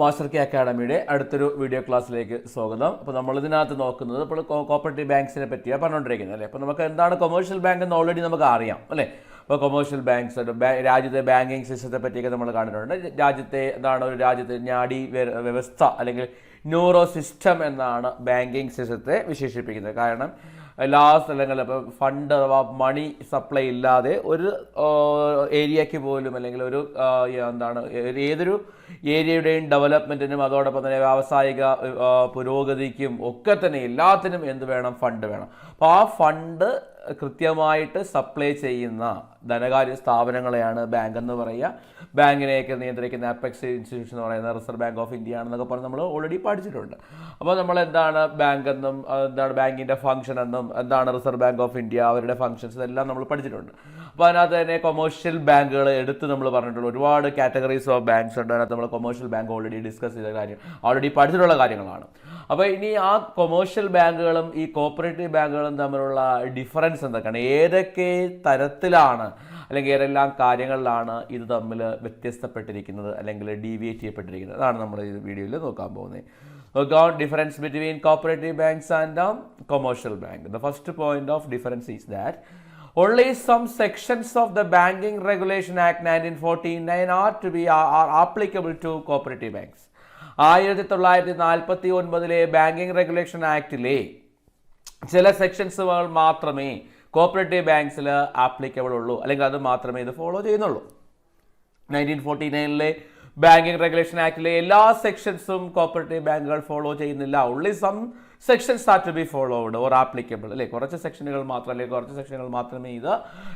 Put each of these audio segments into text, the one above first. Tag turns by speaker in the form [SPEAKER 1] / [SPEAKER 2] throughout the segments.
[SPEAKER 1] Master K അക്കാഡമിയുടെ അടുത്തൊരു video ക്ലാസ്സിലേക്ക് സ്വാഗതം. അപ്പോൾ നമ്മൾ ഇതിനകത്ത് നോക്കുന്നത് ഇപ്പോൾ കോപ്പറേറ്റീവ് ബാങ്ക്സിനെ പറ്റിയാണ് പറഞ്ഞുകൊണ്ടിരിക്കുന്നത് അല്ലേ? അപ്പോൾ നമുക്ക് എന്താണ് കൊമേഴ്ഷ്യൽ ബാങ്ക് എന്ന് ഓൾറെഡി നമുക്ക് അറിയാം അല്ലേ? അപ്പോൾ കൊമേഴ്ഷ്യൽ ബാങ്ക്സ് രാജ്യത്തെ ബാങ്കിങ് സിസ്റ്റത്തെ പറ്റിയൊക്കെ നമ്മൾ കാണുന്നുണ്ട് രാജ്യത്തെ എന്താണ് ഒരു രാജ്യത്തെ ഞാടി വ്യ- വ്യവസ്ഥ അല്ലെങ്കിൽ ന്യൂറോ സിസ്റ്റം എന്നാണ് ബാങ്കിങ് സിസ്റ്റത്തെ വിശേഷിപ്പിക്കുന്നത്. കാരണം എല്ലാ സ്ഥലങ്ങളിലും ഇപ്പം ഫണ്ട് അഥവാ മണി സപ്ലൈ ഇല്ലാതെ ഒരു ഏരിയയ്ക്ക് പോലും അല്ലെങ്കിൽ ഒരു എന്താണ് ഏതൊരു ഏരിയയുടെയും ഡെവലപ്മെന്റിനും അതോടൊപ്പം തന്നെ വ്യാവസായിക പുരോഗതിക്കും ഒക്കെ തന്നെ എല്ലാത്തിനും എന്ത് വേണം? ഫണ്ട് വേണം. അപ്പോൾ ആ ഫണ്ട് കൃത്യമായിട്ട് സപ്ലൈ ചെയ്യുന്ന ധനകാര്യ സ്ഥാപനങ്ങളെയാണ് ബാങ്ക് എന്ന് പറയുക. ബാങ്കിനെയൊക്കെ നിയന്ത്രിക്കുന്ന അപ്പെക്സ് ഇൻസ്റ്റിറ്റ്യൂഷൻ എന്ന് പറയുന്ന റിസർവ് ബാങ്ക് ഓഫ് ഇന്ത്യ ആണെന്നൊക്കെ പറഞ്ഞ് നമ്മൾ ഓൾറെഡി പഠിച്ചിട്ടുണ്ട്. അപ്പോൾ നമ്മൾ എന്താണ് ബാങ്ക് എന്നും എന്താണ് ബാങ്കിന്റെ ഫംഗ്ഷൻ എന്നും എന്താണ് റിസർവ് ബാങ്ക് ഓഫ് ഇന്ത്യ അവരുടെ ഫംഗ്ഷൻസ് ഇതെല്ലാം നമ്മൾ പഠിച്ചിട്ടുണ്ട്. അപ്പോൾ അതിനകത്ത് തന്നെ കൊമേഴ്ഷ്യൽ ബാങ്കുകൾ എടുത്ത് നമ്മൾ പറഞ്ഞിട്ടുള്ള ഒരുപാട് കാറ്റഗറീസ് ഓഫ് ബാങ്ക്സ് ഉണ്ട്. അതിനകത്ത് നമ്മൾ കൊമേഴ്ഷ്യൽ ബാങ്ക് ഓൾറെഡി ഡിസ്കസ് ചെയ്ത കാര്യം ഓൾറെഡി പഠിച്ചിട്ടുള്ള കാര്യങ്ങളാണ്. അപ്പോൾ ഇനി ആ കൊമേഴ്ഷ്യൽ ബാങ്കുകളും ഈ കോപ്പറേറ്റീവ് ബാങ്കുകളും തമ്മിലുള്ള ഡിഫറൻസ് എന്തൊക്കെയാണ്? ഏതൊക്കെ തരത്തിലാണ് അല്ലെങ്കിൽ ഏതെല്ലാം കാര്യങ്ങളിലാണ് ഇത് തമ്മിൽ വ്യത്യസ്തപ്പെട്ടിരിക്കുന്നത് അല്ലെങ്കിൽ ഡീവിയേറ്റ് ചെയ്യപ്പെട്ടിരിക്കുന്നത്? അതാണ് നമ്മൾ ഈ വീഡിയോയിൽ നോക്കാൻ പോകുന്നത്. നോക്കാം difference between cooperative banks and commercial bank the first point of difference is that Only some sections of the Banking Regulation Act 1949 are to be are, applicable to cooperative banks. ആയിരത്തി തൊള്ളായിരത്തി നാൽപ്പത്തി ഒൻപതിലെ ബാങ്കിങ് റെഗുലേഷൻ ആക്ടിലെ ചില സെക്ഷൻസുകൾ മാത്രമേ cooperative ബാങ്ക്സിൽ applicable ഉള്ളൂ. അല്ലെങ്കിൽ അത് മാത്രമേ ഇത് ഫോളോ ചെയ്യുന്നുള്ളൂ. നയന്റീൻ ഫോർട്ടി നയനിലെ ബാങ്കിങ് റെഗുലേഷൻ ആക്ടിലെ എല്ലാ സെക്ഷൻസും കോപ്പറേറ്റീവ് ബാങ്കുകൾ ഫോളോ ചെയ്യുന്നില്ല. Only some sections are to be followed or applicable അല്ലേ? കുറച്ച് സെക്ഷനുകൾ മാത്രം അല്ലെങ്കിൽ കുറച്ച് സെക്ഷനുകൾ മാത്രമേ ഇത്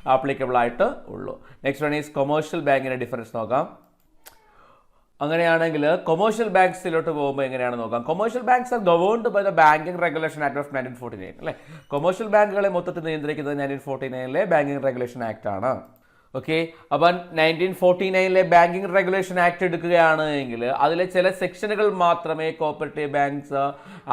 [SPEAKER 1] ആപ്ലിക്കബിൾ ആയിട്ട് ഉള്ളൂ. നെക്സ്റ്റ് വൺ ഈസ് കൊമേഴ്ഷ്യൽ ബാങ്കിന്റെ ഡിഫറൻസ് നോക്കാം. അങ്ങനെയാണെങ്കിൽ കൊമേഴ്ഷ്യൽ ബാങ്ക്സിലോട്ട് പോകുമ്പോൾ എങ്ങനെയാണ് നോക്കാം? Commercial banks are governed by the banking regulation act of nineteen forty nine അല്ലേ? കൊമേഴ്ഷ്യൽ ബാങ്കുകളെ മൊത്തത്തിൽ നിയന്ത്രിക്കുന്നത് നയന്റീൻ ഫോർട്ടി നയനിലെ ബാങ്കിങ് റെഗുലേഷൻ ആക്ട് ആണ്. ഓക്കെ അപ്പം നയന്റീൻ ഫോർട്ടി നയനിലെ ബാങ്കിങ് റെഗുലേഷൻ ആക്ട് എടുക്കുകയാണ് എങ്കിൽ അതിലെ ചില സെക്ഷനുകൾ മാത്രമേ കോപ്പറേറ്റീവ് ബാങ്ക്സ്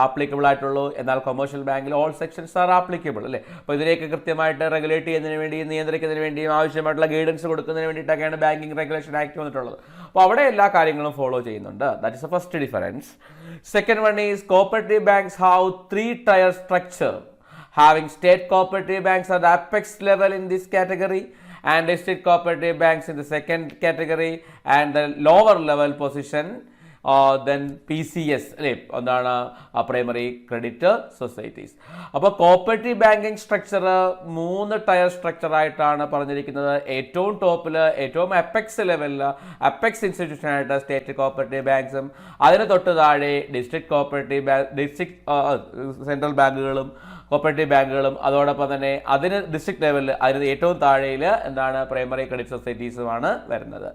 [SPEAKER 1] ആപ്ലിക്കബിൾ ആയിട്ടുള്ളൂ. എന്നാൽ കൊമേഴ്ഷ്യൽ ബാങ്കിൽ ഓൾ സെക്ഷൻസ് ആർ ആപ്ലിക്കബിൾ അല്ലേ? അപ്പോൾ ഇതിനെയൊക്കെ കൃത്യമായിട്ട് റെഗുലേറ്റ് ചെയ്യുന്നതിന് വേണ്ടിയും നിയന്ത്രിക്കുന്നതിന് വേണ്ടിയും ആവശ്യമായിട്ടുള്ള ഗൈഡൻസ് കൊടുക്കുന്നതിന് വേണ്ടിയിട്ടൊക്കെയാണ് ബാങ്കിങ് റെഗുലേഷൻ ആക്ട് വന്നിട്ടുള്ളത്. അപ്പോൾ അവിടെ എല്ലാ കാര്യങ്ങളും ഫോളോ ചെയ്യുന്നുണ്ട്. That is a first difference second one is cooperative banks have three tier structure having state cooperative banks the apex level in this category. And district cooperative banks in the second category and the lower level position then P C S അല്ലേ? എന്താണ് primary credit societies അപ്പോൾ cooperative banking structure മൂന്ന് tier സ്ട്രക്ചറായിട്ടാണ് പറഞ്ഞിരിക്കുന്നത്. ഏറ്റവും ടോപ്പിൽ ഏറ്റവും apex ലെവലിൽ അപ്പെക്സ് ഇൻസ്റ്റിറ്റ്യൂഷൻ ആയിട്ട് സ്റ്റേറ്റ് കോപ്പറേറ്റീവ് ബാങ്ക്സും അതിന് തൊട്ട് താഴെ district cooperative bank district central ബാങ്കുകളും കോപ്പറേറ്റീവ് ബാങ്കുകളും അതോടൊപ്പം തന്നെ അതിന് ഡിസ്ട്രിക്ട് ലെവലിൽ അതിന് ഏറ്റവും താഴെയിൽ എന്താണ് പ്രൈമറി ക്രെഡിറ്റ് സൊസൈറ്റീസുമാണ് വരുന്നത്.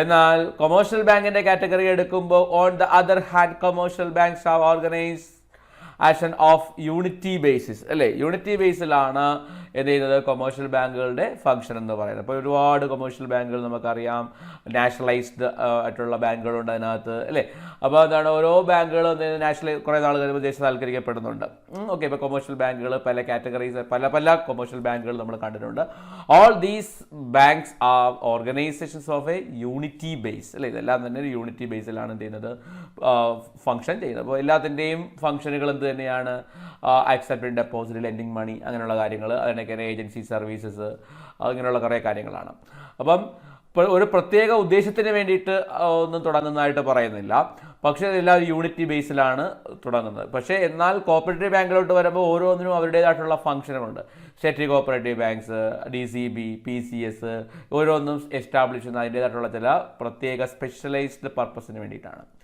[SPEAKER 1] എന്നാൽ കൊമേഴ്ഷ്യൽ ബാങ്കിന്റെ കാറ്റഗറി എടുക്കുമ്പോൾ on the other hand commercial banks are organise action of unity basis അല്ലേ? യൂണിറ്റി ബേസിലാണ് എന്ത് ചെയ്യുന്നത്? കൊമേഴ്ഷ്യൽ ബാങ്കുകളുടെ ഫംഗ്ഷൻ എന്ന് പറയുന്നത്. അപ്പോൾ ഒരുപാട് കൊമേഴ്ഷ്യൽ ബാങ്കുകൾ നമുക്കറിയാം. നാഷണലൈസ്ഡ് ആയിട്ടുള്ള ബാങ്കുകളുണ്ട് അതിനകത്ത് അല്ലേ? അപ്പോൾ എന്താണ് ഓരോ ബാങ്കുകളും നാഷണൽ കുറേ നാൾ കഴിയുമ്പോൾ ദേശസാൽക്കരിക്കപ്പെടുന്നുണ്ട് ഓക്കെ ഇപ്പോൾ കൊമേഴ്ഷ്യൽ ബാങ്കുകൾ പല കാറ്റഗറീസ് പല പല കൊമേഴ്ഷ്യൽ ബാങ്കുകൾ നമ്മൾ കണ്ടിട്ടുണ്ട്. All these banks are organisations of a unity base അല്ലേ? ഇതെല്ലാം തന്നെ ഒരു യൂണിറ്റി ബേസിലാണ് എന്ത് ചെയ്യുന്നത്? ഫംഗ്ഷൻ ചെയ്യുന്നത്. അപ്പോൾ എല്ലാത്തിന്റെയും ഫംഗ്ഷനുകൾ എന്ത് തന്നെയാണ്? അക്സെപ്റ്റഡ് ഡെപ്പോസിറ്റ് ലെൻഡിങ് മണി അങ്ങനെയുള്ള കാര്യങ്ങൾ. അതിനൊക്കെ ഏജൻസി സർവീസസ് അങ്ങനെയുള്ള കുറേ കാര്യങ്ങളാണ്. അപ്പം ഒരു പ്രത്യേക ഉദ്ദേശത്തിന് വേണ്ടിയിട്ട് ഒന്നും തുടങ്ങുന്നതായിട്ട് പറയുന്നില്ല. പക്ഷേ ഇതെല്ലാം യൂണിറ്റി ബേസിലാണ് തുടങ്ങുന്നത്. പക്ഷേ എന്നാൽ കോപ്പറേറ്റീവ് ബാങ്കിലോട്ട് വരുമ്പോൾ ഓരോന്നിനും അവരുടേതായിട്ടുള്ള ഫംഗ്ഷനുകളുണ്ട്. State cooperative banks D C B P C S ഓരോന്നും എസ്റ്റാബ്ലിഷ് ചെയ്യുന്ന അതിന്റേതായിട്ടുള്ള ചില പ്രത്യേക സ്പെഷ്യലൈസ്ഡ് പർപ്പസിന് വേണ്ടിയിട്ടാണ്.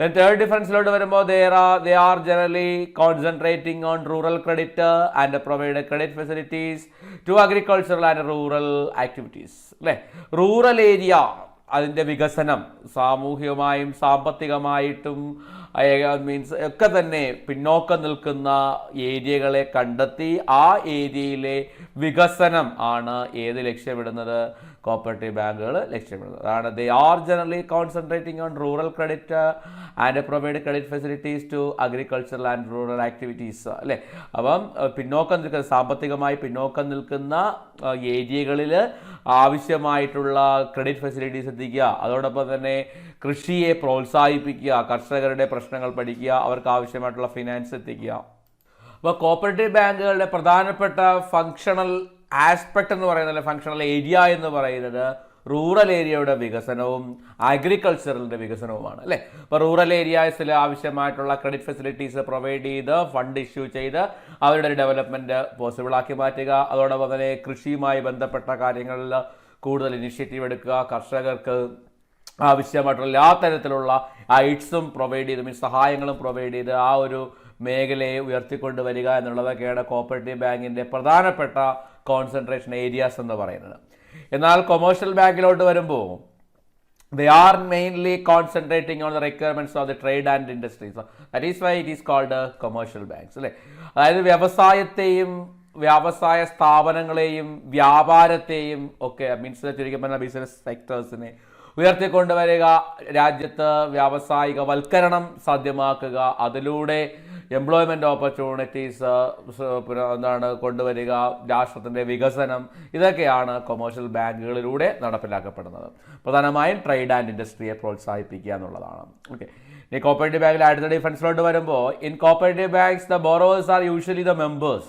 [SPEAKER 1] Then third difference വരുമ്പോൾ are they are generally concentrating on rural credit uh, and provide credit facilities to agricultural and rural activities അല്ലേ rural area അതിന്റെ വികസനം സാമൂഹികമായും സാമ്പത്തികമായിട്ടും മീൻസ് ഒക്കെ തന്നെ പിന്നോക്കം നിൽക്കുന്ന ഏരിയകളെ കണ്ടെത്തി ആ ഏരിയയിലെ വികസനം ആണ് ഏത് ലക്ഷ്യമിടുന്നത് കോപ്പറേറ്റീവ് ബാങ്കുകൾ ലക്ഷ്യമിടുന്നത്. അതാണ് they are generally concentrating on rural credit and provide credit facilities to agricultural and rural activities അല്ലേ? അപ്പം അഹ് പിന്നോക്കം നിൽക്കുന്ന സാമ്പത്തികമായി പിന്നോക്കം നിൽക്കുന്ന ഏരിയകളിൽ ആവശ്യമായിട്ടുള്ള ക്രെഡിറ്റ് ഫെസിലിറ്റീസ് എത്തിക്കുക. അതോടൊപ്പം തന്നെ കൃഷിയെ പ്രോത്സാഹിപ്പിക്കുക കർഷകരുടെ പ്രശ്നങ്ങൾ പഠിക്കുക അവർക്ക് ആവശ്യമായിട്ടുള്ള ഫിനാൻസ് എത്തിക്കുക. അപ്പോൾ കോപ്പറേറ്റീവ് ബാങ്കുകളുടെ പ്രധാനപ്പെട്ട ഫങ്ഷണൽ ആസ്പെക്ട് എന്ന് പറയുന്നത് ഫങ്ഷണൽ ഏരിയ എന്ന് പറയുന്നത് റൂറൽ ഏരിയയുടെ വികസനവും അഗ്രികൾച്ചറിന്റെ വികസനവുമാണ് അല്ലേ? ഇപ്പോൾ റൂറൽ ഏരിയാസിൽ ആവശ്യമായിട്ടുള്ള ക്രെഡിറ്റ് ഫെസിലിറ്റീസ് പ്രൊവൈഡ് ചെയ്ത് ഫണ്ട് ഇഷ്യൂ ചെയ്ത് അവരുടെ ഒരു ഡെവലപ്മെന്റ് പോസിബിൾ ആക്കി മാറ്റുക. അതോടൊപ്പം തന്നെ കൃഷിയുമായി ബന്ധപ്പെട്ട കാര്യങ്ങളിൽ കൂടുതൽ ഇനിഷ്യേറ്റീവ് എടുക്കുക. കർഷകർക്ക് ആവശ്യമായിട്ടുള്ള എല്ലാ തരത്തിലുള്ള ഐഡ്സും പ്രൊവൈഡ് ചെയ്ത് മീൻസ് സഹായങ്ങളും പ്രൊവൈഡ് ചെയ്ത് ആ ഒരു മേഖലയെ ഉയർത്തിക്കൊണ്ടുവരിക എന്നുള്ളതൊക്കെയാണ് കോപ്പറേറ്റീവ് ബാങ്കിന്റെ പ്രധാനപ്പെട്ട കോൺസെൻട്രേഷൻ ഏരിയാസ് എന്ന് പറയുന്നത് എന്നാൽ കൊമേഴ്ഷ്യൽ ബാങ്കിലോട്ട് വരുമ്പോൾ they are mainly concentrating on the requirements of the trade and industries. So that is why it is called banks commercial. അല്ലേ അതായത് വ്യവസായത്തെയും വ്യവസായ സ്ഥാപനങ്ങളെയും വ്യാപാരത്തെയും ഒക്കെ മീൻസ് ചുരുക്കി പറഞ്ഞ ബിസിനസ് സെക്ടേഴ്സിനെ ഉയർത്തിക്കൊണ്ടുവരിക രാജ്യത്ത് വ്യാവസായിക വൽക്കരണം സാധ്യമാക്കുക അതിലൂടെ എംപ്ലോയ്മെന്റ് ഓപ്പർച്യൂണിറ്റീസ് എന്താണ് കൊണ്ടുവരിക രാഷ്ട്രത്തിന്റെ വികസനം ഇതൊക്കെയാണ് കൊമേഴ്ഷ്യൽ ബാങ്കുകളിലൂടെ നടപ്പിലാക്കപ്പെടുന്നത്. പ്രധാനമായും ട്രേഡ് ആൻഡ് ഇൻഡസ്ട്രിയെ പ്രോത്സാഹിപ്പിക്കുക എന്നുള്ളതാണ്. ഓക്കെ ഇനി കോപ്പറേറ്റീവ് ബാങ്കിൽ അടുത്ത ഡിഫൻസിലോട്ട് വരുമ്പോൾ in cooperative banks the borrowers are usually the members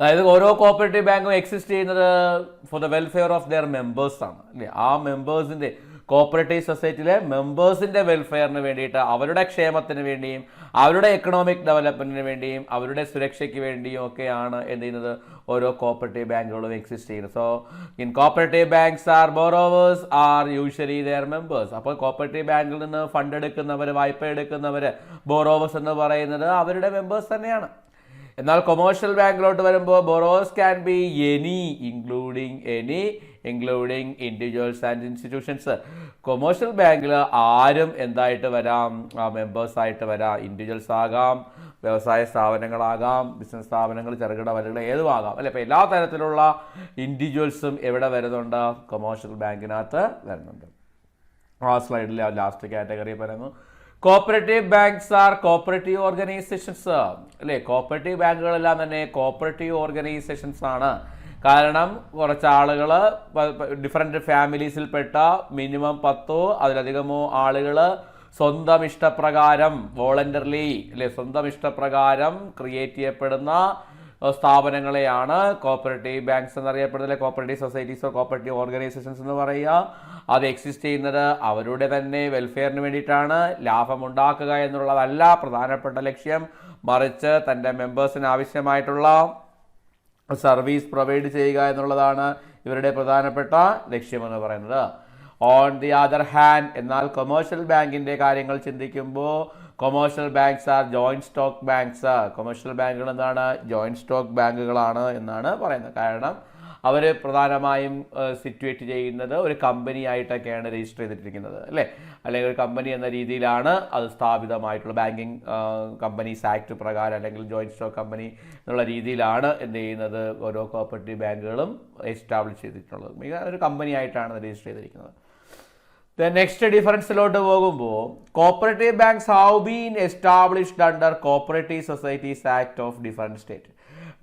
[SPEAKER 1] അതായത് ഓരോ കോപ്പറേറ്റീവ് ബാങ്കും എക്സിസ്റ്റ് ചെയ്യുന്നത് for the welfare of their members ആണ്. അല്ലേ? ആ മെമ്പേഴ്സിന്റെ കോപ്പറേറ്റീവ് സൊസൈറ്റിയിലെ മെമ്പേഴ്സിന്റെ വെൽഫെയറിന് വേണ്ടിയിട്ട് അവരുടെ ക്ഷേമത്തിന് വേണ്ടിയും അവരുടെ എക്കണോമിക് ഡെവലപ്മെന്റിന് വേണ്ടിയും അവരുടെ സുരക്ഷയ്ക്ക് വേണ്ടിയും ഒക്കെയാണ് എന്ത് ചെയ്യുന്നത്? ഓരോ കോപ്പറേറ്റീവ് ബാങ്കുകളും എക്സിസ്റ്റ് ചെയ്യുന്നത്. So in cooperative banks are borrowers are usually their members അപ്പോൾ കോപ്പറേറ്റീവ് ബാങ്കിൽ നിന്ന് ഫണ്ട് എടുക്കുന്നവർ വായ്പ എടുക്കുന്നവർ ബോറോവേഴ്സ് എന്ന് പറയുന്നത് അവരുടെ മെമ്പേഴ്സ് തന്നെയാണ്. എന്നാൽ കൊമേഴ്ഷ്യൽ ബാങ്കിലോട്ട് വരുമ്പോൾ borrowers can be any including any including individuals and institutions commercial ബാങ്കിൽ ആരും എന്തായിട്ട് വരാം? മെമ്പേഴ്സ് ആയിട്ട് വരാം. ഇൻഡിവിജ്വൽസ് ആകാം വ്യവസായ സ്ഥാപനങ്ങളാകാം ബിസിനസ് സ്ഥാപനങ്ങൾ ചെറുകിട വലുകൾ ഏതും ആകാം അല്ലെ അപ്പോൾ എല്ലാ തരത്തിലുള്ള ഇൻഡിവിജ്വൽസും എവിടെ വരുന്നുണ്ട്? കൊമേഴ്ഷ്യൽ ബാങ്കിനകത്ത് വരുന്നുണ്ട്. ആ സ്ലൈഡിൽ ലാസ്റ്റ് കാറ്റഗറി പറയുന്നു. Cooperative banks are cooperative organisations അല്ലേ കോപ്പറേറ്റീവ് ബാങ്കുകളെല്ലാം തന്നെ കോപ്പറേറ്റീവ് ഓർഗനൈസേഷൻസ് ആണ്. കാരണം കുറച്ച് ആളുകൾ ഡിഫറെന്റ് ഫാമിലീസിൽപ്പെട്ട മിനിമം പത്തോ അതിലധികമോ ആളുകൾ സ്വന്തം ഇഷ്ടപ്രകാരം വോളണ്ടർലി അല്ലെ സ്വന്തം ഇഷ്ടപ്രകാരം ക്രിയേറ്റ് ചെയ്യപ്പെടുന്ന സ്ഥാപനങ്ങളെയാണ് കോപ്പറേറ്റീവ് ബാങ്ക്സ് എന്നറിയപ്പെടുന്നത് കോപ്പറേറ്റീവ് സൊസൈറ്റീസ് കോപ്പറേറ്റീവ് ഓർഗനൈസേഷൻസ് എന്ന് പറയുക. അത് എക്സിസ്റ്റ് ചെയ്യുന്നത് അവരുടെ തന്നെ വെൽഫെയറിന് വേണ്ടിയിട്ടാണ്. ലാഭമുണ്ടാക്കുക എന്നുള്ളതല്ല പ്രധാനപ്പെട്ട ലക്ഷ്യം. മറിച്ച് തന്റെ മെമ്പേഴ്സിന് ആവശ്യമായിട്ടുള്ള സർവീസ് പ്രൊവൈഡ് ചെയ്യുക എന്നുള്ളതാണ് ഇവരുടെ പ്രധാനപ്പെട്ട ലക്ഷ്യമെന്ന് പറയുന്നത്. ഓൺ ദി അതർ ഹാൻഡ് എന്നാൽ കൊമേഴ്ഷ്യൽ ബാങ്കിന്റെ കാര്യങ്ങൾ ചിന്തിക്കുമ്പോൾ commercial banks are joint stock banks commercial ബാങ്കുകൾ എന്താണ്? ജോയിന്റ് സ്റ്റോക്ക് ബാങ്കുകളാണ് എന്നാണ് പറയുന്നത്. കാരണം അവർ പ്രധാനമായും സിറ്റുവേറ്റ് ചെയ്യുന്നത് ഒരു കമ്പനി ആയിട്ടൊക്കെയാണ് രജിസ്റ്റർ ചെയ്തിട്ടിരിക്കുന്നത് അല്ലേ? അല്ലെങ്കിൽ ഒരു കമ്പനി എന്ന രീതിയിലാണ് അത് സ്ഥാപിതമായിട്ടുള്ള ബാങ്കിങ് കമ്പനീസ് ആക്ട് പ്രകാരം അല്ലെങ്കിൽ ജോയിന്റ് സ്റ്റോക്ക് കമ്പനി എന്നുള്ള രീതിയിലാണ് എന്ത് ചെയ്യുന്നത് ഓരോ കോപ്പറേറ്റീവ് ബാങ്കുകളും എസ്റ്റാബ്ലിഷ് ചെയ്തിട്ടുള്ളത്. മിക ഒരു കമ്പനി ആയിട്ടാണ് രജിസ്റ്റർ ചെയ്തിരിക്കുന്നത്. നെക്സ്റ്റ് ഡിഫറൻസിലോട്ട് പോകുമ്പോൾ cooperative banks have been established under cooperative societies act of different state.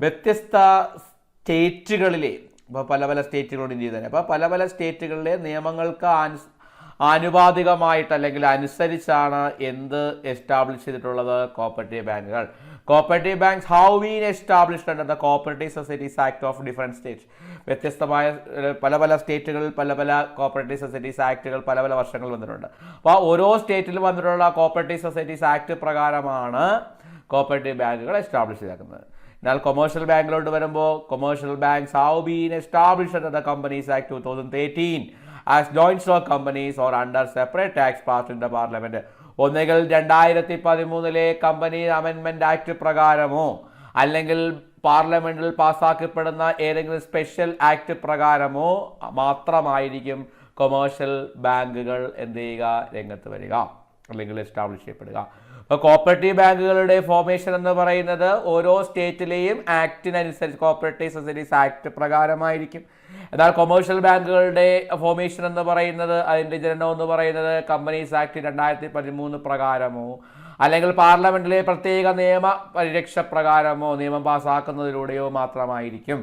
[SPEAKER 1] വ്യത്യസ്ത സ്റ്റേറ്റുകളിലെ ഇപ്പോൾ പല പല സ്റ്റേറ്റുകളോട് ഇന്ത്യ തന്നെ അപ്പോൾ പല പല സ്റ്റേറ്റുകളിലെ നിയമങ്ങൾക്ക് ആനുസ് ആനുപാതികമായിട്ട് അല്ലെങ്കിൽ അനുസരിച്ചാണ് എന്ത് എസ്റ്റാബ്ലിഷ് ചെയ്തിട്ടുള്ളത്? കോപ്പറേറ്റീവ് ബാങ്കുകൾ. Cooperative banks have been established under the cooperative societies act of different states വ്യത്യസ്തമായ പല പല സ്റ്റേറ്റുകളിൽ പല പല കോപ്പറേറ്റീവ് സൊസൈറ്റീസ് ആക്ടുകൾ പല പല വർഷങ്ങൾ വന്നിട്ടുണ്ട്. അപ്പോൾ ഓരോ സ്റ്റേറ്റിലും വന്നിട്ടുള്ള കോപ്പറേറ്റീവ് സൊസൈറ്റീസ് ആക്ട് പ്രകാരമാണ് കോപ്പറേറ്റീവ് ബാങ്കുകൾ എസ്റ്റാബ്ലിഷ് ചെയ്തേക്കുന്നത്. എന്നാൽ കൊമേഴ്ഷ്യൽ ബാങ്കിലോട്ട് വരുമ്പോൾ commercial banks have been established the companies act two thousand thirteen as joint stock companies or under separate tax pass in the parliament ഒന്നുകിൽ രണ്ടായിരത്തി പതിമൂന്നിലെ കമ്പനി അമെൻമെന്റ് ആക്ട് പ്രകാരമോ അല്ലെങ്കിൽ പാർലമെന്റിൽ പാസ്സാക്കപ്പെടുന്ന ഏതെങ്കിലും സ്പെഷ്യൽ ആക്ട് പ്രകാരമോ മാത്രമായിരിക്കും കൊമേഴ്ഷ്യൽ ബാങ്കുകൾ എന്ത് ചെയ്യുക? രംഗത്ത് വരിക. അല്ലെങ്കിൽ എസ്റ്റാബ്ലിഷ് ചെയ്യപ്പെടുക. അപ്പോൾ കോപ്പറേറ്റീവ് ബാങ്കുകളുടെ ഫോർമേഷൻ എന്ന് പറയുന്നത് ഓരോ സ്റ്റേറ്റിലെയും ആക്ടിനനുസരിച്ച് കോപ്പറേറ്റീവ് സൊസൈറ്റീസ് ആക്ട് പ്രകാരമായിരിക്കും. എന്നാൽ കൊമേഴ്ഷ്യൽ ബാങ്കുകളുടെ ഫോർമേഷൻ എന്ന് പറയുന്നത് അതിന്റെ ജനനം എന്ന് പറയുന്നത് കമ്പനീസ് ആക്ട് രണ്ടായിരത്തി പതിമൂന്ന് പ്രകാരമോ അല്ലെങ്കിൽ പാർലമെന്റിലെ പ്രത്യേക നിയമ പരിരക്ഷ പ്രകാരമോ നിയമം പാസ്സാക്കുന്നതിലൂടെയോ മാത്രമായിരിക്കും.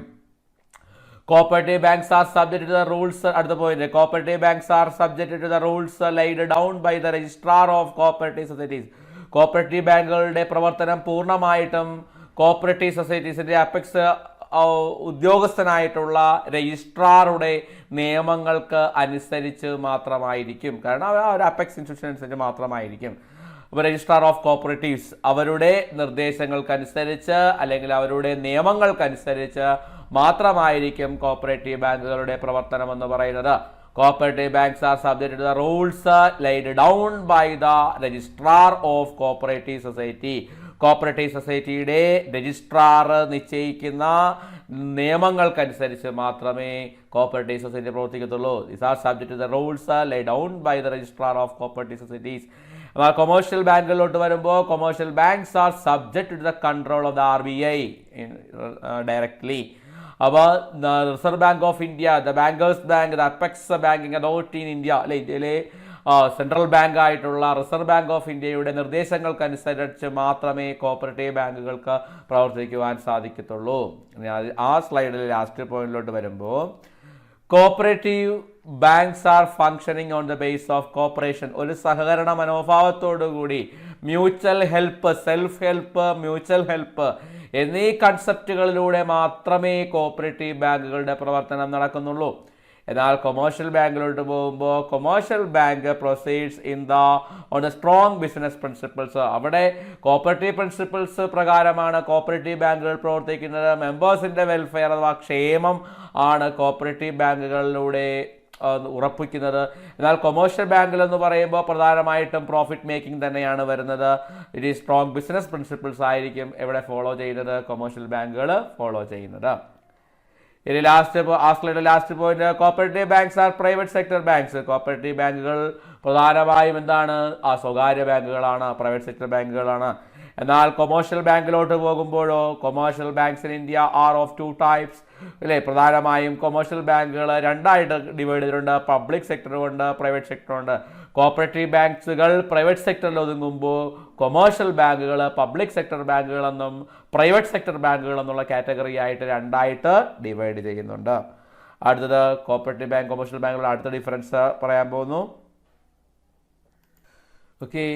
[SPEAKER 1] Cooperative banks are subject to the rules അടുത്ത point cooperative banks are subject to the rules laid down by the registrar of cooperative societies cooperative ബാങ്കുകളുടെ പ്രവർത്തനം പൂർണമായിട്ടും കോപ്പറേറ്റീവ് സൊസൈറ്റീസിന്റെ അപെക്സ് ഉദ്യോഗസ്ഥനായിട്ടുള്ള രജിസ്ട്രാറുടെ നിയമങ്ങൾക്ക് അനുസരിച്ച് മാത്രമായിരിക്കും. കാരണം അവർ ഒരു അപെക്സ് ഇൻസ്റ്റിറ്റ്യൂഷൻ അനുസരിച്ച് മാത്രമായിരിക്കും. അപ്പോൾ രജിസ്ട്രാർ ഓഫ് കോപ്പറേറ്റീവ്സ് അവരുടെ നിർദ്ദേശങ്ങൾക്കനുസരിച്ച് അല്ലെങ്കിൽ അവരുടെ നിയമങ്ങൾക്കനുസരിച്ച് മാത്രമായിരിക്കും കോപ്പറേറ്റീവ് ബാങ്കുകളുടെ പ്രവർത്തനം എന്ന് പറയുന്നത്. Cooperative banks are subject to the rules laid down by the registrar of cooperative society cooperative സൊസൈറ്റിയുടെ രജിസ്ട്രാർ നിശ്ചയിക്കുന്ന നിയമങ്ങൾക്കനുസരിച്ച് മാത്രമേ cooperative society പ്രവർത്തിക്കത്തുള്ളൂ. This are subject to the rules lie down by the registrar of cooperative societies commercial ബാങ്കുകളിലോട്ട് വരുമ്പോൾ commercial banks are subject to the control of the R B I directly അപ്പോൾ reserve bank of India the bankers bank the apex banking authority in India അല്ലെ ഇന്ത്യയിലെ central bank ആയിട്ടുള്ള reserve bank of ഇന്ത്യയുടെ നിർദ്ദേശങ്ങൾക്കനുസരിച്ച് മാത്രമേ cooperative ബാങ്കുകൾക്ക് പ്രവർത്തിക്കുവാൻ സാധിക്കത്തുള്ളൂ. ആ സ്ലൈഡിൽ ലാസ്റ്റ് പോയിന്റിലോട്ട് വരുമ്പോൾ cooperative banks are functioning on the base of cooperation ഒരു സഹകരണ മനോഭാവത്തോടു കൂടി mutual help self help mutual help എന്നീ കൺസെപ്റ്റുകളിലൂടെ മാത്രമേ കോപ്പറേറ്റീവ് ബാങ്കുകളുടെ പ്രവർത്തനം നടക്കുന്നുള്ളൂ. എന്നാൽ കൊമേഴ്ഷ്യൽ ബാങ്കിലോട്ട് പോകുമ്പോൾ commercial bank proceeds in the on a strong business principles അവിടെ കോപ്പറേറ്റീവ് പ്രിൻസിപ്പിൾസ് പ്രകാരമാണ് കോപ്പറേറ്റീവ് ബാങ്കുകൾ പ്രവർത്തിക്കുന്നത്. മെമ്പേഴ്സിന്റെ വെൽഫെയർ അഥവാ ക്ഷേമം ആണ് കോപ്പറേറ്റീവ് ബാങ്കുകളിലൂടെ ഉറപ്പിക്കുന്നത്. എന്നാൽ കൊമേഴ്ഷ്യൽ ബാങ്കിൽ എന്ന് പറയുമ്പോൾ പ്രധാനമായിട്ടും പ്രോഫിറ്റ് മേക്കിംഗ് തന്നെയാണ് വരുന്നത്. It is strong business principles ആയിരിക്കും എവിടെ ഫോളോ ചെയ്യുന്നത് കൊമേഴ്ഷ്യൽ ബാങ്കുകൾ ഫോളോ ചെയ്യുന്നത്. ഇനി ലാസ്റ്റ് ആ last point cooperative banks are private sector banks cooperative ബാങ്കുകൾ പ്രധാനമായും എന്താണ്? ആ സ്വകാര്യ ബാങ്കുകളാണ് പ്രൈവറ്റ് സെക്ടർ ബാങ്കുകളാണ് എന്നാൽ കൊമേഴ്ഷ്യൽ ബാങ്കിലോട്ട് പോകുമ്പോഴോ commercial banks in India are of two types അല്ലേ? പ്രധാനമായും കൊമേഴ്ഷ്യൽ ബാങ്കുകൾ രണ്ടായിട്ട് ഡിവൈഡ് ചെയ്തിട്ടുണ്ട്. പബ്ലിക് സെക്ടറുണ്ട് പ്രൈവറ്റ് സെക്ടറുണ്ട് കോപ്പറേറ്റീവ് ബാങ്ക്സുകൾ പ്രൈവറ്റ് സെക്ടറിൽ ഒതുങ്ങുമ്പോൾ കൊമേഴ്ഷ്യൽ ബാങ്കുകൾ പബ്ലിക് സെക്ടർ ബാങ്കുകളെന്നും പ്രൈവറ്റ് സെക്ടർ ബാങ്കുകൾ എന്നുള്ള കാറ്റഗറി ആയിട്ട് രണ്ടായിട്ട് ഡിവൈഡ് ചെയ്യുന്നുണ്ട്. അടുത്തത് കോപ്പറേറ്റീവ് ബാങ്ക് കൊമേഴ്ഷ്യൽ ബാങ്കുകളുടെ അടുത്ത ഡിഫറൻസ് പറയാൻ പോകുന്നു. Okay.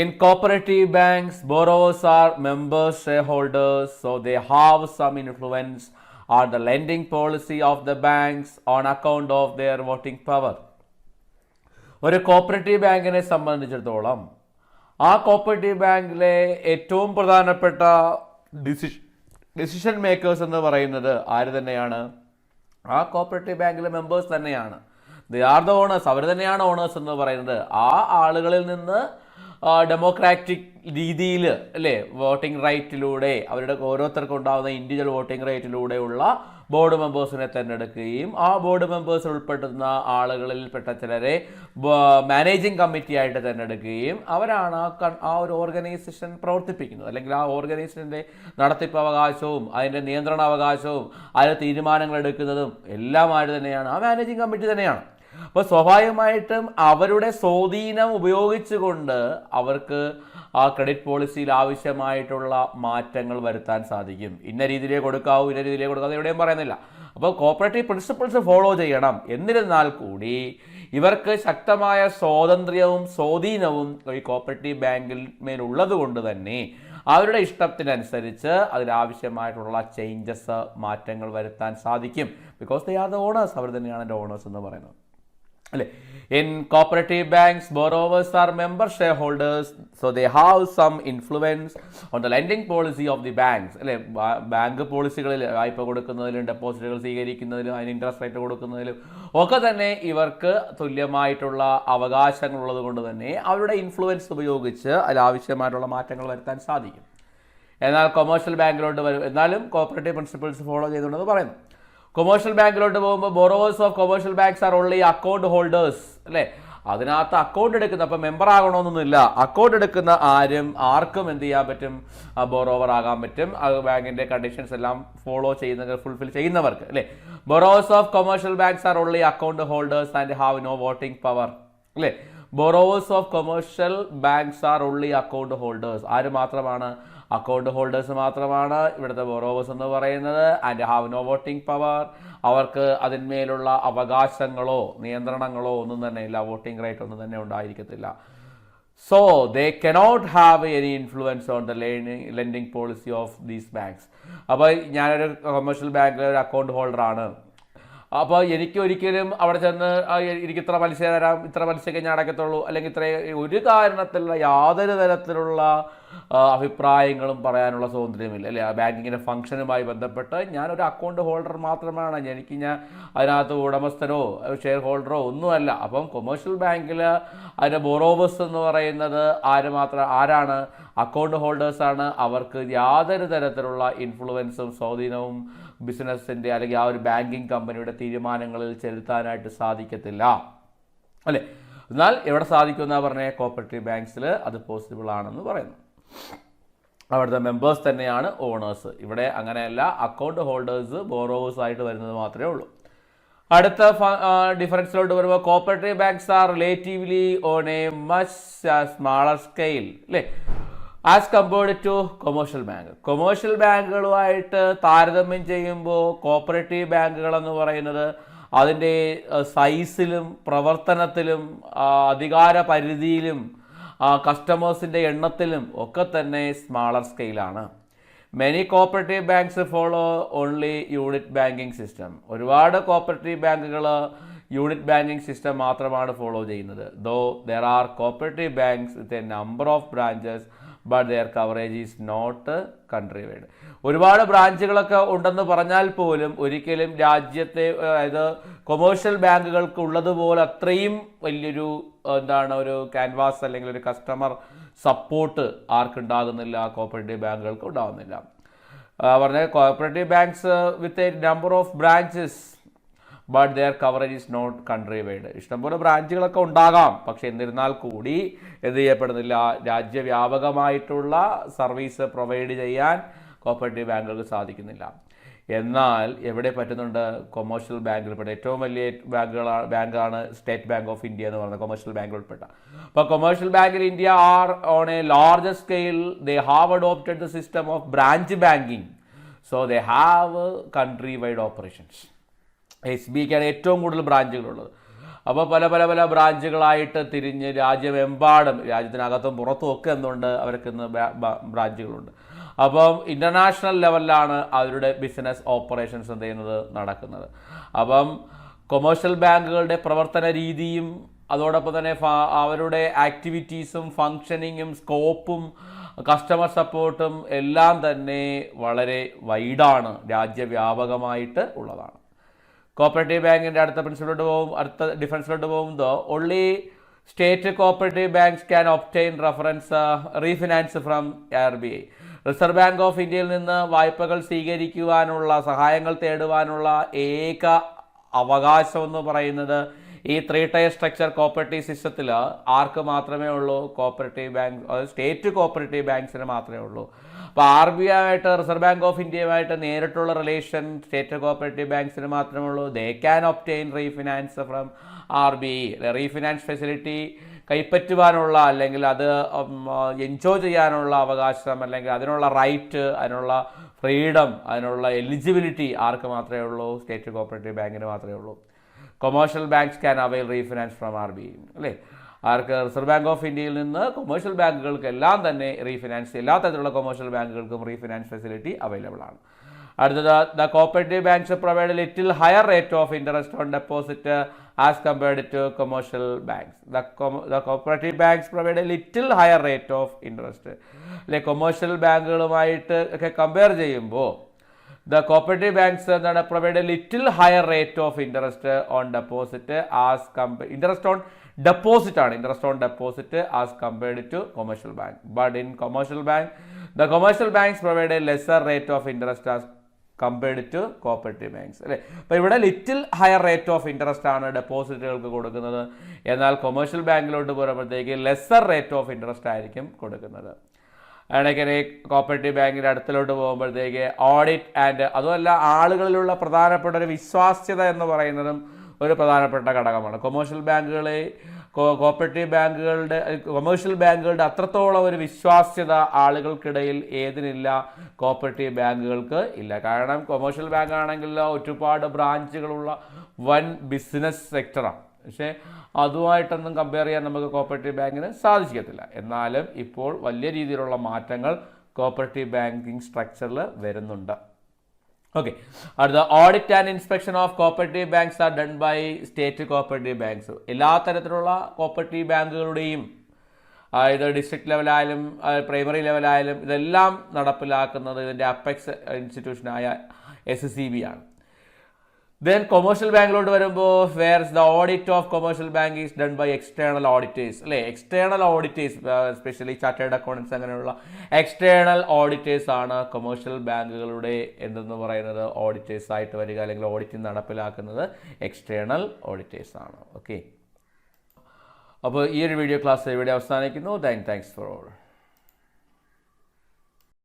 [SPEAKER 1] In cooperative banks, borrowers are members, shareholders, so they have some influence on the lending policy of the banks on account of their voting power. ഒരു cooperative ബാങ്കിനെ സംബന്ധിച്ചിടത്തോളം ആ cooperative ബാങ്കിലെ ഏറ്റവും പ്രധാനപ്പെട്ട ഡിസിഷൻ ഡിസിഷൻ മേക്കേഴ്സ് എന്ന് പറയുന്നത് ആര് തന്നെയാണ്? ആ കോപ്പറേറ്റീവ് ബാങ്കിലെ മെമ്പേഴ്സ് തന്നെയാണ്. ദേ ആർ ദ ഓണേഴ്സ് അവർ തന്നെയാണ് ഓണേഴ്സ് എന്ന് പറയുന്നത്. ആ ആളുകളിൽ നിന്ന് ഡെമോക്രാറ്റിക് രീതിയിൽ അല്ലേ വോട്ടിംഗ് റൈറ്റിലൂടെ അവരുടെ ഓരോരുത്തർക്കും ഉണ്ടാകുന്ന ഇൻഡിവിജ്വൽ വോട്ടിംഗ് റൈറ്റിലൂടെയുള്ള ബോർഡ് മെമ്പേഴ്സിനെ തിരഞ്ഞെടുക്കുകയും ആ ബോർഡ് മെമ്പേഴ്സ് ഉൾപ്പെടുന്ന ആളുകളിൽപ്പെട്ട ചിലരെ മാനേജിംഗ് കമ്മിറ്റി ആയിട്ട് തിരഞ്ഞെടുക്കുകയും അവരാണ് ആ ആ ഒരു ഓർഗനൈസേഷൻ പ്രവർത്തിപ്പിക്കുന്നത്. അല്ലെങ്കിൽ ആ ഓർഗനൈസേഷന്റെ നടത്തിപ്പ് അവകാശവും അതിന്റെ നിയന്ത്രണ അവകാശവും അതിൽ തീരുമാനങ്ങൾ എടുക്കുന്നതും എല്ലാം ആര് തന്നെയാണ്. ആ മാനേജിംഗ് കമ്മിറ്റി തന്നെയാണ്. അപ്പോൾ സ്വാഭാവികമായിട്ടും അവരുടെ സ്വാധീനം ഉപയോഗിച്ചുകൊണ്ട് അവർക്ക് ആ ക്രെഡിറ്റ് പോളിസിയിൽ ആവശ്യമായിട്ടുള്ള മാറ്റങ്ങൾ വരുത്താൻ സാധിക്കും. ഇന്ന രീതിയിലേ കൊടുക്കാവൂ ഇന്ന രീതിയിലേ കൊടുക്കാവൂ എവിടെയും പറയുന്നില്ല. അപ്പോൾ കോപ്പറേറ്റീവ് പ്രിൻസിപ്പിൾസ് ഫോളോ ചെയ്യണം. എന്നിരുന്നാൽ കൂടി ഇവർക്ക് ശക്തമായ സ്വാതന്ത്ര്യവും സ്വാധീനവും ഈ കോപ്പറേറ്റീവ് ബാങ്കിൽ മേലുള്ളത് കൊണ്ട് തന്നെ അവരുടെ ഇഷ്ടത്തിനനുസരിച്ച് അതിലാവശ്യമായിട്ടുള്ള ചേഞ്ചസ് മാറ്റങ്ങൾ വരുത്താൻ സാധിക്കും. Because they are the owners അവർ തന്നെയാണ് എന്റെ ഓണേഴ്സ് എന്ന് പറയുന്നത്. അല്ലേ? In cooperative banks borrowers are member shareholders so they have some influence on the lending policy of the banks അല്ലേ ബാങ്ക് പോളിസികളിൽ വായ്പ കൊടുക്കുന്നതിലും ഡെപ്പോസിറ്റുകൾ സ്വീകരിക്കുന്നതിലും അതിന് ഇൻട്രസ്റ്റ് റേറ്റ് കൊടുക്കുന്നതിലും ഒക്കെ തന്നെ ഇവർക്ക് തുല്യമായിട്ടുള്ള അവകാശങ്ങളുള്ളത് കൊണ്ട് തന്നെ അവരുടെ ഇൻഫ്ലുവൻസ് ഉപയോഗിച്ച് അതിലാവശ്യമായിട്ടുള്ള മാറ്റങ്ങൾ വരുത്താൻ സാധിക്കും. എന്നാൽ കൊമേഴ്ഷ്യൽ ബാങ്കിലോട്ട് വരും. എന്നാലും കോപ്പറേറ്റീവ് പ്രിൻസിപ്പിൾസ് ഫോളോ ചെയ്തുകൊണ്ടെന്ന് പറയുന്നു. കൊമേഴ്ഷ്യൽ ബാങ്കിലോട്ട് പോകുമ്പോൾ borrowers of commercial banks are only account holders അല്ലേ? അതിനകത്ത് അക്കൗണ്ട് എടുക്കുന്ന അപ്പം മെമ്പർ ആകണമെന്നൊന്നുമില്ല. അക്കൗണ്ട് എടുക്കുന്ന ആരും ആർക്കും എന്ത് ചെയ്യാൻ പറ്റും? ബോറോവർ ആകാൻ പറ്റും. അത് ബാങ്കിന്റെ കണ്ടീഷൻസ് എല്ലാം ഫോളോ ചെയ്യുന്ന ഫുൾഫിൽ ചെയ്യുന്നവർക്ക് അല്ലേ? Borrowers of commercial banks are only account holders and have no voting power അല്ലേ? Borrowers of commercial banks are only account holders ആര് മാത്രമാണ് അക്കൗണ്ട് ഹോൾഡേഴ്സ് മാത്രമാണ് ഇവിടുത്തെ ബൊറോവേഴ്സ് എന്ന് പറയുന്നത്. And have no voting power അവർക്ക് അതിന്മേലുള്ള അവകാശങ്ങളോ നിയന്ത്രണങ്ങളോ ഒന്നും തന്നെ ഇല്ല. വോട്ടിംഗ് റൈറ്റ് ഒന്നും തന്നെ ഉണ്ടായിരിക്കത്തില്ല. So they cannot have any influence on the learning lending policy of these banks അപ്പോൾ ഞാനൊരു കൊമേഴ്ഷ്യൽ ബാങ്കിലെ ഒരു അക്കൗണ്ട് ഹോൾഡറാണ് അപ്പോൾ എനിക്ക് ഒരിക്കലും അവിടെ ചെന്ന് എനിക്ക് ഇത്ര പലിശ തരാം ഇത്ര പലിശയ്ക്ക് ഞാൻ അടക്കത്തുള്ളൂ അല്ലെങ്കിൽ ഇത്ര ഒരു കാരണത്തിലുള്ള യാതൊരു തരത്തിലുള്ള അഭിപ്രായങ്ങളും പറയാനുള്ള സ്വാതന്ത്ര്യമില്ല അല്ലേ? ബാങ്കിങ്ങിന്റെ ഫംഗ്ഷനുമായി ബന്ധപ്പെട്ട് ഞാനൊരു അക്കൗണ്ട് ഹോൾഡർ മാത്രമാണ്. എനിക്ക് ഞാൻ അതിനകത്ത് ഉടമസ്ഥനോ ഷെയർ ഹോൾഡറോ ഒന്നുമല്ല. അപ്പം കൊമേഴ്ഷ്യൽ ബാങ്കിൽ അതിന്റെ ബൊറോവേഴ്സ് എന്ന് പറയുന്നത് ആര് മാത്രം ആരാണ്? അക്കൗണ്ട് ഹോൾഡേഴ്സാണ്. അവർക്ക് യാതൊരു തരത്തിലുള്ള ഇൻഫ്ലുവൻസും സ്വാധീനവും ബിസിനസ്സിന്റെ അല്ലെങ്കിൽ ആ ഒരു ബാങ്കിങ് കമ്പനിയുടെ തീരുമാനങ്ങളിൽ ചെലുത്താനായിട്ട് സാധിക്കത്തില്ല. അല്ലേ? എന്നാൽ എവിടെ സാധിക്കുമെന്നാണ് പറഞ്ഞ കോപ്പറേറ്റീവ് ബാങ്ക്സിൽ അത് പോസിബിൾ ആണെന്ന് പറയുന്നു. അവിടുത്തെ മെമ്പേഴ്സ് തന്നെയാണ് ഓണേഴ്സ് ഇവിടെ അങ്ങനെയല്ല അക്കൗണ്ട് ഹോൾഡേഴ്സ് ബോറോവേഴ്സ് ആയിട്ട് വരുന്നത് മാത്രമേ ഉള്ളൂ. അടുത്ത ഡിഫറൻസിലോട്ട് വരുമ്പോൾ cooperative banks are relatively on a much smaller scale അല്ലേ as compared to commercial bank commercial ബാങ്കുകളുമായിട്ട് താരതമ്യം ചെയ്യുമ്പോൾ കോപ്പറേറ്റീവ് ബാങ്കുകൾ എന്ന് പറയുന്നത് അതിന്റെ സൈസിലും പ്രവർത്തനത്തിലും അധികാര പരിധിയിലും കസ്റ്റമേഴ്സിന്റെ എണ്ണത്തിലും ഒക്കെ തന്നെ smaller സ്കെയിലാണ് many cooperative banks follow only unit banking system ഒരുപാട് കോപ്പറേറ്റീവ് ബാങ്കുകൾ യൂണിറ്റ് ബാങ്കിങ് സിസ്റ്റം മാത്രമാണ് ഫോളോ ചെയ്യുന്നത്. Though there are cooperative banks with a number of branches but their coverage is not country wide ഒരുപാട് ബ്രാഞ്ചുകളൊക്കെ ഉണ്ടെന്ന് പറഞ്ഞാൽ പോലും ഒരിക്കലും രാജ്യത്തെ അതായത് കൊമേഴ്ഷ്യൽ ബാങ്കുകൾക്ക് ഉള്ളതുപോലെ അത്രയും വലിയൊരു എന്താണ് ഒരു ക്യാൻവാസ് അല്ലെങ്കിൽ ഒരു കസ്റ്റമർ സപ്പോർട്ട് ആർക്കുണ്ടാകുന്നില്ല കോപ്പറേറ്റീവ് ബാങ്കുകൾക്ക് ഉണ്ടാകുന്നില്ല. പറഞ്ഞാൽ പറഞ്ഞ cooperative banks with a number of branches but their coverage is not country wide ഇഷ്ടംപോലെ ബ്രാഞ്ചുകളൊക്കെ ഉണ്ടാകാം പക്ഷെ എന്നിരുന്നാൽ കൂടി എന്ത് ചെയ്യപ്പെടുന്നില്ല രാജ്യവ്യാപകമായിട്ടുള്ള സർവീസ് പ്രൊവൈഡ് ചെയ്യാൻ കോപ്പറേറ്റീവ് ബാങ്കുകൾക്ക് സാധിക്കുന്നില്ല. എന്നാൽ എവിടെ പറ്റുന്നുണ്ട്? കൊമേഴ്ഷ്യൽ ബാങ്കിൽ ഉൾപ്പെട്ട ഏറ്റവും വലിയ ബാങ്കുകളാണ് ബാങ്കാണ് സ്റ്റേറ്റ് ബാങ്ക് ഓഫ് ഇന്ത്യ എന്ന് പറയുന്നത് കൊമേഴ്ഷ്യൽ ബാങ്കിൽ ഉൾപ്പെട്ട. അപ്പോൾ കൊമേഴ്ഷ്യൽ ബാങ്കിൽ India are on a large scale they have adopted the system of branch banking so they have country wide operations S B ഐക്കാണ് ഏറ്റവും കൂടുതൽ ബ്രാഞ്ചുകളുള്ളത്. അപ്പോൾ പല പല പല ബ്രാഞ്ചുകളായിട്ട് തിരിഞ്ഞ് രാജ്യമെമ്പാടും രാജ്യത്തിനകത്തും പുറത്തും ഒക്കെ എന്തുണ്ട്? അവർക്ക് ഇന്ന് ബ്രാഞ്ചുകളുണ്ട്. അപ്പം ഇന്റർനാഷണൽ ലെവലിലാണ് അവരുടെ ബിസിനസ് ഓപ്പറേഷൻസ് എന്ത് ചെയ്യുന്നത്? നടക്കുന്നത്. അപ്പം കൊമേഴ്ഷ്യൽ ബാങ്കുകളുടെ പ്രവർത്തന രീതിയും അതോടൊപ്പം തന്നെ അവരുടെ ആക്ടിവിറ്റീസും ഫങ്ഷനിങ്ങും സ്കോപ്പും കസ്റ്റമർ സപ്പോർട്ടും എല്ലാം തന്നെ വളരെ വൈഡാണ് രാജ്യവ്യാപകമായിട്ട് ഉള്ളതാണ്. കോപ്പറേറ്റീവ് ബാങ്കിന്റെ അടുത്ത പ്രിൻസിപ്പിലോട്ട് പോകും അടുത്ത ഡിഫൻസിലോട്ട് പോകുമ്പോൾ only state cooperative banks can obtain reference refinance from R B I reserve bank of ഇന്ത്യയിൽ നിന്ന് വായ്പകൾ സ്വീകരിക്കുവാനുള്ള സഹായങ്ങൾ തേടുവാനുള്ള ഏക അവകാശം എന്ന് പറയുന്നത് ഈ ത്രീ ടയർ സ്ട്രക്ചർ കോപ്പറേറ്റീവ് സിസ്റ്റത്തിൽ ആർക്ക് മാത്രമേ ഉള്ളൂ? കോപ്പറേറ്റീവ് ബാങ്ക് സ്റ്റേറ്റ് കോപ്പറേറ്റീവ് ബാങ്ക്സിന് മാത്രമേ ഉള്ളൂ. അപ്പോൾ ആർ ബി ഐ ആയിട്ട് റിസർവ് ബാങ്ക് ഓഫ് ഇന്ത്യയുമായിട്ട് നേരിട്ടുള്ള റിലേഷൻ സ്റ്റേറ്റ് കോപ്പറേറ്റീവ് ബാങ്ക്സിന് മാത്രമേ ഉള്ളൂ. They can obtain refinance from R B I. Refinance facility കൈപ്പറ്റുവാനുള്ള അല്ലെങ്കിൽ അത് എൻജോയ് ചെയ്യാനുള്ള അവകാശം അല്ലെങ്കിൽ അതിനുള്ള റൈറ്റ് അതിനുള്ള ഫ്രീഡം അതിനുള്ള എലിജിബിലിറ്റി ആർക്ക് മാത്രമേ ഉള്ളൂ? സ്റ്റേറ്റ് കോപ്പറേറ്റീവ് ബാങ്കിന് മാത്രമേ ഉള്ളൂ. Commercial banks can avail refinance from R B അല്ലേ? ആർക്ക്? റിസർവ് ബാങ്ക് ഓഫ് ഇന്ത്യയിൽ നിന്ന് കൊമേഴ്ഷ്യൽ ബാങ്കുകൾക്കെല്ലാം തന്നെ റീഫിനാൻസ് എല്ലാ തരത്തിലുള്ള കൊമേഴ്ഷ്യൽ ബാങ്കുകൾക്കും റീഫിനാൻസ് ഫെസിലിറ്റി അവൈലബിൾ ആണ്. അടുത്തത് the cooperative banks provide little higher rate of interest on deposit as compared to commercial banks the the cooperative banks provide little higher rate of interest അല്ലെ commercial ബാങ്കുകളുമായിട്ട് ഒക്കെ compare ചെയ്യുമ്പോൾ the cooperative banks എന്താണ് provide little higher rate of interest on deposit as കമ്പ interest on deposit ആണ്. Interest on deposit as compared to commercial bank but in commercial bank the commercial banks provide lesser rate of interest as compared to cooperative banks അല്ലേ? അപ്പോൾ ഇവിടെ little higher rate of interest ആണ് ഡെപ്പോസിറ്റുകൾക്ക് കൊടുക്കുന്നത്. എന്നാൽ commercial ബാങ്കിലോട്ട് പോകുമ്പോഴത്തേക്ക് lesser rate of interest ആയിരിക്കും കൊടുക്കുന്നത്. ആണെങ്കിൽ കോപ്പറേറ്റീവ് ബാങ്കിന്റെ അടുത്തിലോട്ട് പോകുമ്പോഴത്തേക്ക് ഓഡിറ്റ് ആൻഡ് അതുമല്ല ആളുകളിലുള്ള പ്രധാനപ്പെട്ട ഒരു വിശ്വാസ്യത എന്ന് പറയുന്നതും ഒരു പ്രധാനപ്പെട്ട ഘടകമാണ്. കൊമേഴ്ഷ്യൽ ബാങ്കുകളെ കോപ്പറേറ്റീവ് ബാങ്കുകളുടെ കൊമേഴ്ഷ്യൽ ബാങ്കുകളുടെ അത്രത്തോളം ഒരു വിശ്വാസ്യത ആളുകൾക്കിടയിൽ ഏതിനില്ല കോപ്പറേറ്റീവ് ബാങ്കുകൾക്ക് ഇല്ല. കാരണം കൊമേഴ്ഷ്യൽ ബാങ്ക് ആണെങ്കിലോ ഒരുപാട് ബ്രാഞ്ചുകളുള്ള വൻ ബിസിനസ് സെക്ടറാണ്. പക്ഷേ അതുമായിട്ടൊന്നും കമ്പയർ ചെയ്യാൻ നമുക്ക് കോപ്പറേറ്റീവ് ബാങ്കിന് സാധിക്കത്തില്ല എന്നാലും ഇപ്പോൾ വലിയ രീതിയിലുള്ള മാറ്റങ്ങൾ കോപ്പറേറ്റീവ് ബാങ്കിങ് സ്ട്രക്ചറിൽ വരുന്നുണ്ട്. ഓക്കെ അടുത്ത audit and inspection of cooperative banks are done by state cooperative banks എല്ലാ തരത്തിലുള്ള കോപ്പറേറ്റീവ് ബാങ്കുകളുടെയും ഇത് ഡിസ്ട്രിക്ട് ലെവലായാലും പ്രൈമറി ലെവലായാലും ഇതെല്ലാം നടപ്പിലാക്കുന്നത് ഇതിന്റെ അപ്പെക്സ് ഇൻസ്റ്റിറ്റ്യൂഷനായ എസ് സി ബി ആണ്. ദെൻ കൊമേഴ്ഷ്യൽ ബാങ്കിലോട്ട് വരുമ്പോൾ whereas the audit of commercial bank is done by external auditors അല്ലേ? External auditors specially chartered accountants അങ്ങനെയുള്ള എക്സ്റ്റേണൽ ഓഡിറ്റേഴ്സ് ആണ് കൊമേഴ്ഷ്യൽ ബാങ്കുകളുടെ എന്തെന്ന് പറയുന്നത് ഓഡിറ്റേഴ്സ് ആയിട്ട് വരിക അല്ലെങ്കിൽ ഓഡിറ്റിംഗ് നടപ്പിലാക്കുന്നത് എക്സ്റ്റേണൽ ഓഡിറ്റേഴ്സ് ആണ്. ഓക്കെ അപ്പോൾ ഈ ഒരു വീഡിയോ ക്ലാസ് ഇവിടെ അവസാനിക്കുന്നു. Thank thanks for all